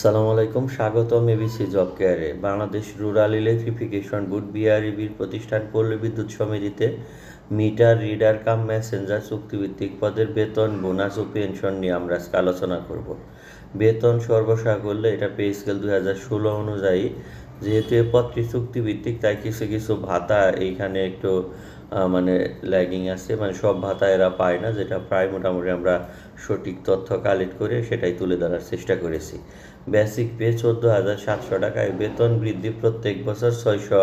সালাম আলাইকুম, স্বাগতম এবিসি জব কেয়ারে। বাংলাদেশ রুরাল ইলেকট্রিফিকেশন বোর্ড বিআরইবির প্রতিষ্ঠান পল্লী বিদ্যুৎ সমিতিতে মিটার, রিডার, কাম মেসেঞ্জার, চুক্তিভিত্তিক পদের বেতন, বোনাস ও পেনশন নিয়ে আমরা আজকে আলোচনা করব। বেতন সর্বসা করলে এটা পে স্কেল দুই হাজার ষোলো অনুযায়ী, যেহেতু এ পদটি চুক্তিভিত্তিক, তাই কিছু কিছু ভাতা এইখানে একটু মানে ল্যাগিং আছে মানে সব ভাতা এরা পায় না, যেটা প্রায় মোটামুটি আমরা সঠিক তথ্য কালেক্ট করে সেটাই তুলে ধরার চেষ্টা করেছি। বেসিক পে চোদ্দ হাজার সাতশো টাকায় বেতন বৃদ্ধি প্রত্যেক বছর ছয়শো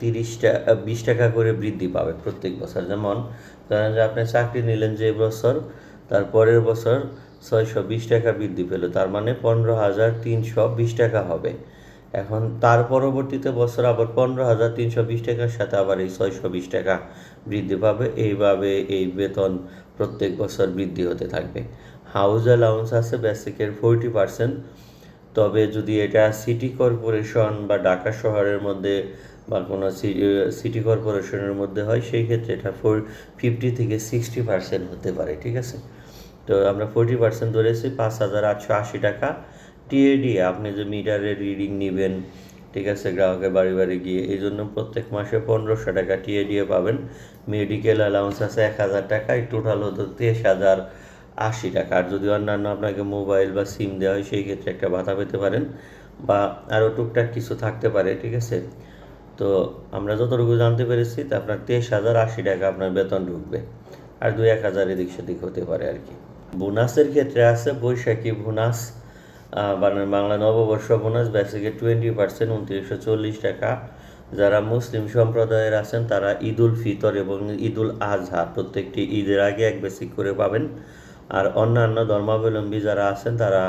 তিরিশ টাকা বিশ টাকা করে বৃদ্ধি পাবে প্রত্যেক বছর। যেমন ধরেন যে আপনি চাকরি নিলেন যে বছর তার পরের বছর ছয়শো বিশ টাকা বৃদ্ধি পেল, তার মানে পনেরো হাজার তিনশো বিশ টাকা হবে। এখন তার পরবর্তীতে বছর আবার পনেরো হাজার তিনশো বিশ টাকার সাথে আবার এই ছয়শো বিশ টাকা বৃদ্ধি পাবে। এইভাবে এই বেতন প্রত্যেক বছর বৃদ্ধি হতে থাকবে। হাউস অ্যালাউন্স আছে বেসিকের ফোরটি পার্সেন্ট। তবে যদি এটা সিটি কর্পোরেশন বা ঢাকা শহরের মধ্যে বা কোনো সিটি কর্পোরেশনের মধ্যে হয়, সেই ক্ষেত্রে এটা ফোর, ফিফটি থেকে সিক্সটি পার্সেন্ট হতে পারে, ঠিক আছে? তো আমরা ফোরটি পার্সেন্ট ধরেছি, পাঁচ হাজার আটশো আশি টাকা। টিএডি আপনি যে মিটারের রিডিং নেবেন, ঠিক আছে, গ্রাহকের বাড়ি বাড়ি গিয়ে, এই জন্য প্রত্যেক মাসে পনেরোশো টাকা টিএডিএ পাবেন। মেডিকেল অ্যালাউন্স আছে এক হাজার টাকা টোটাল হতো তেইশ হাজার আশি টাকা। আর যদি অন্যান্য আপনাকে মোবাইল বা সিম দেওয়া হয়, সেই ক্ষেত্রে একটা ভাতা পেতে পারেন। বা আরও টুকটাক কিছু থাকতে পারে, ঠিক আছে? তো আমরা যতটুকু জানতে পেরেছি, তা আপনার তেইশ হাজার আশি টাকা আপনার বেতন ঢুকবে। আর দুই এক হাজার এদিক সেদিক হতে পারে আর কি। বোনাসের ক্ষেত্রে আছে বৈশাখী বোনাস। বাংলা নববর্ষ বোনাস বেসিকে টোয়েন্টি পার্সেন্ট উনত্রিশশো চল্লিশ টাকা। যারা মুসলিম সম্প্রদায়ের আছেন, তারা ঈদ উল ফিতর এবং ঈদ উল আজহা প্রত্যেকটি ঈদের আগে এক বেসিক করে পাবেন। আর অন্যান্য ধর্মাবলম্বী যারা আছেন, তারা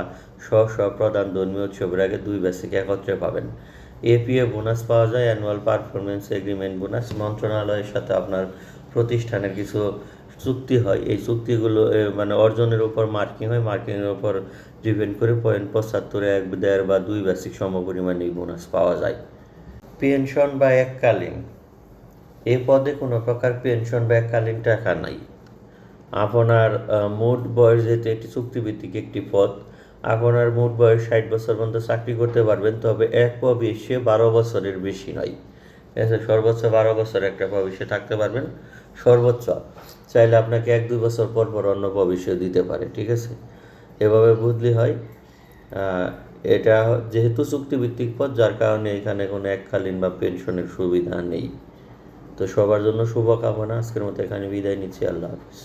স্ব স্ব প্রধান ধর্মীয় উৎসবের আগে দুই বেসিক একত্রে পাবেন। এপিএ বোনাস পাওয়া যায় অ্যানুয়াল পারফরমেন্স এগ্রিমেন্ট বোনাস মন্ত্রণালয়ের সাথে আপনার প্রতিষ্ঠানের কিছু চুক্তি হয়। এই চুক্তিগুলো মানে অর্জনের উপর মার্কিং হয়। মার্কিংয়ের উপর ডিপেন্ড করে পয়েন্ট পঁচাত্তরে এক, দেড় বা দুই বেসিক এই বোনাস পাওয়া যায়। পেনশন বা এককালীন। এ পদে কোনো প্রকার পেনশন বা এককালীন টাকা নাই। আপনার মোট বয়স যেহেতু একটি চুক্তিভিত্তিক একটি পদ, আপনার মোট বয়স ষাট বছর পর্যন্ত চাকরি করতে পারবেন, তবে এক প্রবেশে বারো বছরের বেশি নয়। আছে, সর্বোচ্চ বারো বছর একটা প্রবেশে থাকতে পারবেন। সর্বোচ্চ চাইলে আপনাকে এক দুই বছর পর পর অন্য প্রবেশে দিতে পারে, ঠিক আছে? এভাবে বুদলি হয়। এটা যেহেতু চুক্তিভিত্তিক পথ যার কারণে এখানে কোনো এককালীন বা পেনশনের সুবিধা নেই। তো সবার জন্য শুভকামনা, আজকের মতো এখানে বিদায় নিচ্ছি, আল্লাহ হাফিজ।